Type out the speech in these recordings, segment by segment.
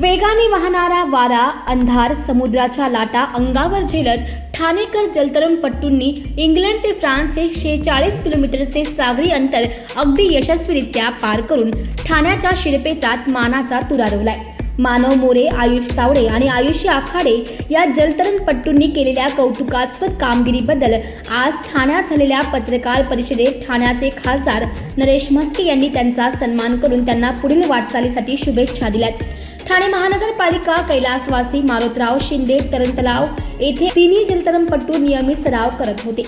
वेगाने वाहणारा वारा अंधार समुद्राच्या लाटा अंगावर झेलत ठाणेकर जलतरणपट्टूंनी इंग्लंड ते फ्रान्स हे शेचाळीस किलोमीटरचे सागरी अंतर अगदी यशस्वीरित्या पार करून ठाण्याच्या शिरपेचात मानाचा तुरारवलाय मानव मोरे आयुष तावडे आणि आयुषी आखाडे या जलतरणपट्टूंनी केलेल्या कौतुकास्पद कामगिरीबद्दल आज ठाण्यात झालेल्या पत्रकार परिषदेत ठाण्याचे खासदार नरेश म्हस्के यांनी त्यांचा सन्मान करून त्यांना पुढील वाटचालीसाठी शुभेच्छा दिल्यात. ठाणे महानगरपालिका कैलासवासी मारुतराव शिंदे तरण तलाव येथे तिन्ही जलतरणपटू नियमित सराव करत होते.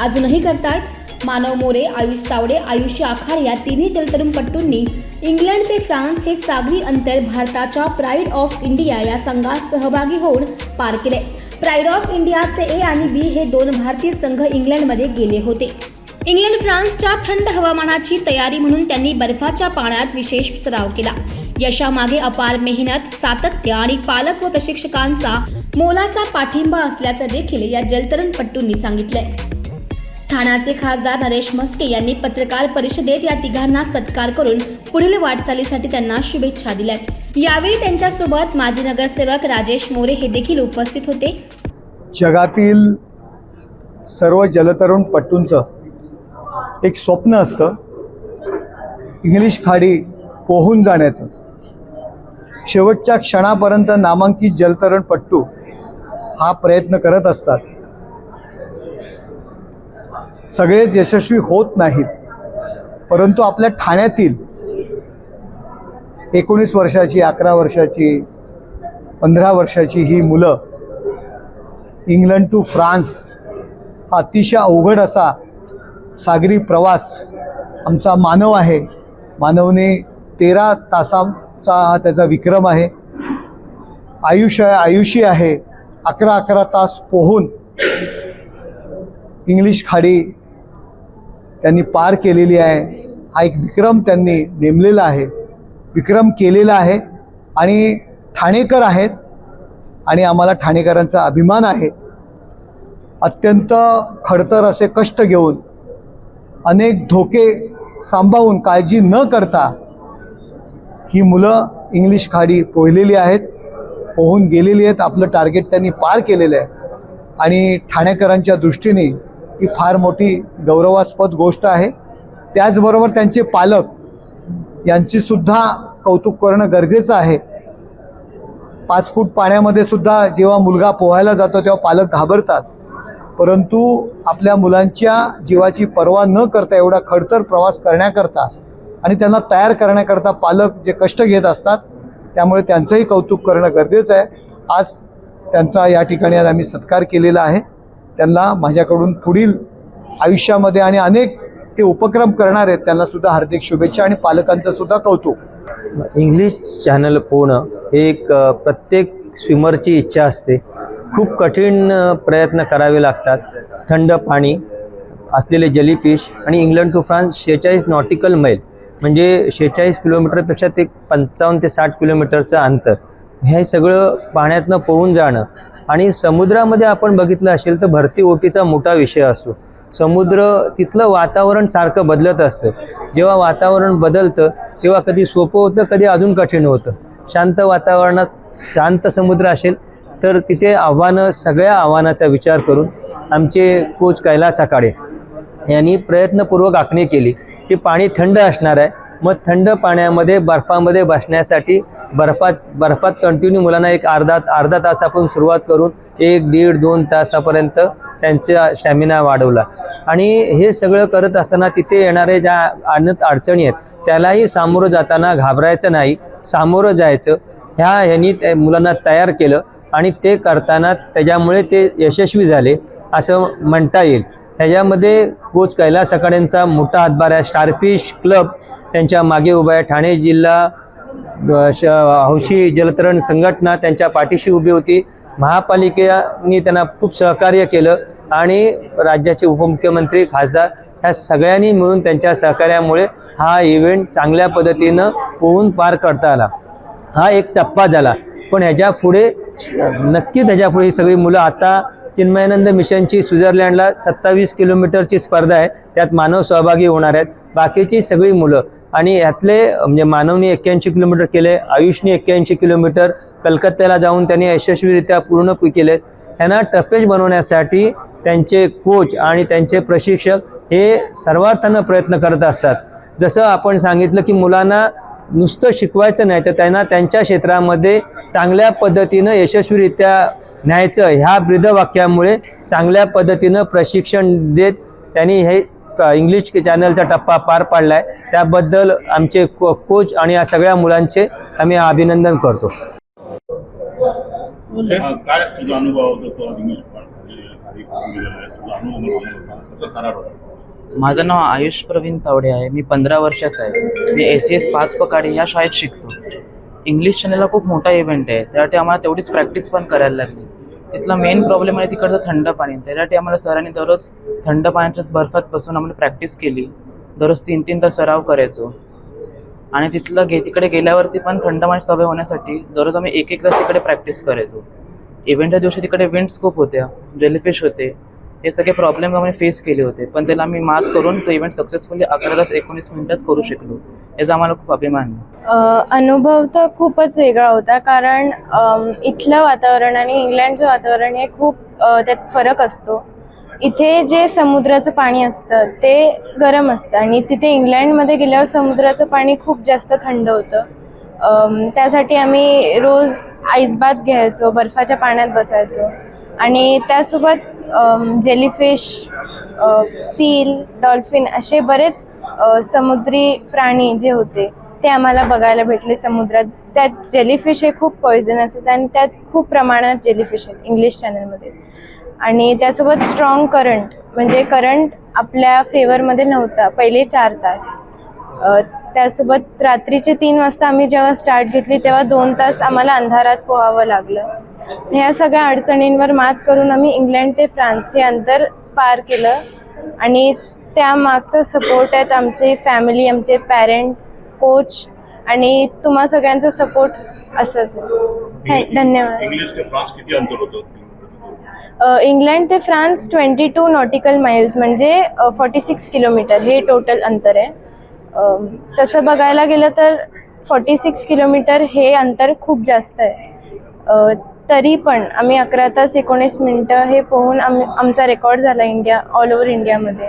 अजूनही करतायत. मानव मोरे आयुष तावडे आयुष्य आखाड या तिन्ही जलतरणपटूंनी इंग्लंड ते फ्रान्स हे सागरी अंतर भारताच्या प्राईड ऑफ इंडिया या संघात सहभागी होऊन पार केले. प्राईड ऑफ इंडियाचे ए आणि बी हे दोन भारतीय संघ इंग्लंडमध्ये गेले होते. इंग्लंड फ्रान्सच्या थंड हवामानाची तयारी म्हणून त्यांनी बर्फाच्या पाण्यात विशेष सराव केला. यशामागे अपार मेहनत सातत्य आणि पालक व प्रशिक्षकांचा मोलाचा पाठिंबा असल्याचं देखील या जलतरणपट्टूंनी सांगितलंय. ठाण्याचे खासदार नरेश म्हस्के यांनी पत्रकार परिषदेत या तिघांना सत्कार करून पुढील वाटचालीसाठी त्यांना शुभेच्छा दिल्या यावेळी त्यांच्यासोबत माजी नगरसेवक राजेश मोरे हे देखील उपस्थित होते. जगातील सर्व जलतरणपट्टूंचं एक स्वप्न असतं इंग्लिश खाडी पोहून जाण्याचं. शेवटच्या क्षणापर्यंत नामांकित जलतरणपट्टू हा प्रयत्न करत असतात. सगळेच यशस्वी होत नाहीत. परंतु आपल्या ठाण्यातील एकोणीस वर्षाची अकरा वर्षाची पंधरा वर्षाची ही मुलं इंग्लंड टू फ्रान्स हा अतिशय अवघड असा सागरी प्रवास आमचा मानव आहे. मानवने तेरा तासा चा हा त्याचा विक्रम आहे. आयुष्य आयुषी आहे. अकरा अकरा तास पोहून इंग्लिश खाडी त्यांनी पार केलेली आहे. हा एक विक्रम त्यांनी नेमलेला आहे. विक्रम केलेला आहे आणि ठाणेकर आहेत आणि आम्हाला ठाणेकरांचा अभिमान आहे. अत्यंत खडतर असे कष्ट घेऊन अनेक धोके सांभाळून काळजी न करता ही मुलं इंग्लिश खाडी पोहलेली आहेत पोहून गेलेली आहेत. आपलं टार्गेट त्यांनी पार केलेलं आहे. आणि ठाणेकरांच्या दृष्टीने ही फार मोठी गौरवास्पद गोष्ट आहे. त्याचबरोबर त्यांचे पालक यांचीसुद्धा कौतुक करणं गरजेचं आहे. पाच फूट पाण्यामध्ये सुद्धा जेव्हा मुलगा पोहायला जातो तेव्हा पालक घाबरतात. परंतु आपल्या मुलांच्या जीवाची पर्वा न करता एवढा खडतर प्रवास करण्याकरता आणि त्यांना तयार करण्याकरता पालक जे कष्ट घेत असतात त्यामुळे त्यांचंही कौतुक करणं गरजेचं आहे. आज त्यांचा या ठिकाणी आज आम्ही सत्कार केलेला आहे. त्यांना माझ्याकडून पुढील आयुष्यामध्ये आणि अनेक ते उपक्रम करणार आहेत त्यांना सुद्धा हार्दिक शुभेच्छा आणि पालकांचं सुद्धा कौतुक. इंग्लिश चॅनल पोहणं हे एक प्रत्येक स्विमरची इच्छा असते. खूप कठीण प्रयत्न करावे लागतात. थंड पाणी असलेले जलीफिश आणि इंग्लंड टू फ्रान्स शेहेचाळीस नॉटिकल मैल म्हणजे शेहेचाळीस किलोमीटरपेक्षा ते पंचावन्न ते साठ किलोमीटरचं अंतर. हे सगळं पाण्यातनं पोहून जाणं. आणि समुद्रामध्ये आपण बघितलं असेल तर भरती ओटीचा मोठा विषय असतो. समुद्र तिथलं वातावरण सारखं बदलत असतं. जेव्हा वातावरण बदलतं तेव्हा कधी सोपं होतं कधी अजून कठीण होतं. शांत वातावरणात शांत समुद्र असेल तर तिथे आव्हानं सगळ्या आव्हानाचा विचार करून आमचे कोच कैलास आकाडे यांनी प्रयत्नपूर्वक आखणी केली. की पाणी थंड असणार आहे. मग थंड पाण्यामध्ये बर्फामध्ये बसण्यासाठी बर्फात बर्फात कंटिन्यू मुलांना एक अर्धा अर्धा तास आपण सुरुवात करून एक दीड दोन तासापर्यंत त्यांचा स्टॅमिना वाढवला. आणि हे सगळं करत असताना तिथे येणारे ज्या अनेक अडचणी आहेत त्यालाही सामोरं जाताना घाबरायचं नाही. सामोरं जायचं. ह्या ह्यांनी त्या मुलांना तयार केलं आणि ते करताना त्याच्यामुळे ते यशस्वी झाले असं म्हणता येईल. ह्याच्यामध्ये कोच कैलास आखाड्यांचा मोठा हातभार आहे. स्टारफिश क्लब त्यांच्या मागे उभा आहे. ठाणे जिल्हा श हौशी जलतरण संघटना त्यांच्या पाठीशी उभी होती. महापालिकेने त्यांना खूप सहकार्य केलं आणि राज्याचे उपमुख्यमंत्री खासदार ह्या सगळ्यांनी मिळून त्यांच्या सहकार्यामुळे हा इव्हेंट चांगल्या पद्धतीनं पोहून पार करता आला. हा एक टप्पा झाला. पण ह्याच्या पुढे नक्कीच ह्याच्या पुढे ही सगळी मुलं आता चिन्मयानंद मिशनची स्वित्झर्लंडला सत्तावीस किलोमीटरची स्पर्धा आहे. त्यात मानव सहभागी होणार आहेत. बाकीची सगळी मुलं आणि यातले म्हणजे मानवनी एक्क्याऐंशी किलोमीटर केले आयुषनी एक्क्याऐंशी किलोमीटर कलकत्त्याला जाऊन त्यांनी यशस्वीरित्या पूर्ण केलेत. केले त्यांना टफेस्ट बनवण्यासाठी त्यांचे कोच आणि त्यांचे प्रशिक्षक हे सर्वार्थानं प्रयत्न करत असतात. जसं आपण सांगितलं की मुलांना नुसतं शिकवायचं नाही तर त्यांना त्यांच्या क्षेत्रामध्ये चांगल्या पद्धतीनं यशस्वीरित्या न्यायचं. ह्या ब्रीदवाक्यामुळे चांगल्या पद्धतीनं प्रशिक्षण देत त्यांनी हे इंग्लिश चॅनलचा टप्पा पार पाडला आहे त्याबद्दल आमचे को कोच आणि या सगळ्या मुलांचे आम्ही अभिनंदन करतो. काय तुझा अनुभव होता तो इंग्लिश म्हणजे माझं नाव आयुष प्रवीण तावडे आहे. मी पंधरा वर्षाचा आहे. मी एस सी एस पाच पकाडे या शाळेत शिकतो. इंग्लिश चॅनलला खूप मोठा इव्हेंट आहे. त्यासाठी आम्हाला तेवढीच प्रॅक्टिस पण करायला लागली. तिथला मेन प्रॉब्लेम आहे तिकडचं थंड पाणी. त्यासाठी आम्हाला सरांनी दररोज थंड पाण्याच्या बर्फात बसून आम्हाला प्रॅक्टिस केली. दररोज तीन तीन तास सराव करायचो. आणि तिथलं घे तिकडे गेल्यावरती पण थंड सवय होण्यासाठी दररोज आम्ही एक एक तास तिकडे प्रॅक्टिस करायचो. इव्हेंटच्या दिवशी तिकडे विंड्स खूप होत्या जेलीफिश होते हे सगळे प्रॉब्लेम आम्ही फेस केले होते. पण त्याला आम्ही मात करून तो इव्हेंट सक्सेसफुली अकरा तास एकोणीस मिनिटात करू शकलो. याचा आम्हाला खूप अभिमान अनुभव तर खूपच वेगळा होता कारण इथलं वातावरण आणि इंग्लंडचं वातावरण हे खूप त्यात फरक असतो. इथे जे समुद्राचं पाणी असतं ते गरम असतं. आणि तिथे इंग्लंडमध्ये गेल्यावर समुद्राचं पाणी खूप जास्त थंड होतं. त्यासाठी आम्ही रोज आईसबाथ घ्यायचो बर्फाच्या पाण्यात बसायचो. आणि त्यासोबत जेलीफिश सील डॉल्फिन असे बरेच समुद्री प्राणी जे होते ते आम्हाला बघायला भेटले समुद्रात. त्यात जेलीफिश हे खूप पॉयझनस आहेत आणि त्यात खूप प्रमाणात जेलीफिश आहेत इंग्लिश चॅनलमध्ये आणि त्यासोबत स्ट्रॉंग करंट म्हणजे करंट आपल्या फेवरमध्ये नव्हता पहिले चार तास. त्यासोबत रात्रीचे तीन वाजता आम्ही जेव्हा स्टार्ट घेतली तेव्हा दोन तास आम्हाला अंधारात पोहावं लागलं. ह्या सगळ्या अडचणींवर मात करून आम्ही इंग्लंड ते फ्रान्स हे अंतर पार केलं आणि त्या मागचा सपोर्ट आहेत आमची फॅमिली आमचे पॅरेंट्स कोच आणि तुम्हा सगळ्यांचा सपोर्ट असंच. धन्यवाद. इंग्लंड ते France twenty two nautical miles म्हणजे फॉर्टी सिक्स किलोमीटर. हे टोटल अंतर आहे. तसं बघायला गेलं तर फॉर्टी सिक्स किलोमीटर हे अंतर खूप जास्त आहे. तरी पण आम्ही अकरा तास एकोणीस मिनटं हे पोहून आम आमचा रेकॉर्ड झाला इंडिया ऑल ओव्हर इंडियामध्ये.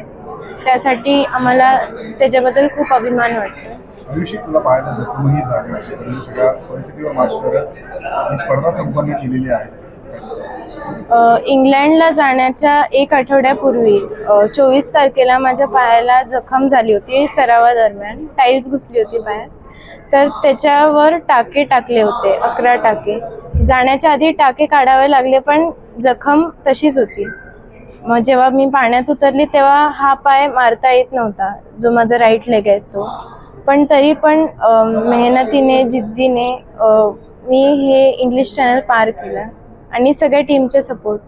त्यासाठी आम्हाला त्याच्याबद्दल खूप अभिमान वाटतो. आयुष्य तुला पाहायला जातो झाले आहे. सगळ्या परिस्थितीवर मात करत ही स्पर्धा संपन्न केलेली आहे. इंग्लंडला जाण्याच्या एक आठवड्यापूर्वी चोवीस तारखेला माझ्या पायाला जखम झाली होती सरावादरम्यान. टाईल्स घुसली होती बाहेर. तर त्याच्यावर टाके टाकले होते अकरा टाके. जाण्याच्या आधी टाके काढावे लागले पण जखम तशीच होती. मग जेव्हा मी पाण्यात उतरली तेव्हा हा पाय मारता येत नव्हता जो माझा राईट लेग आहे तो. पण तरी पण मेहनतीने जिद्दीने मी हे इंग्लिश चॅनल पार केलं. आणि सगळ्या टीमचे सपोर्ट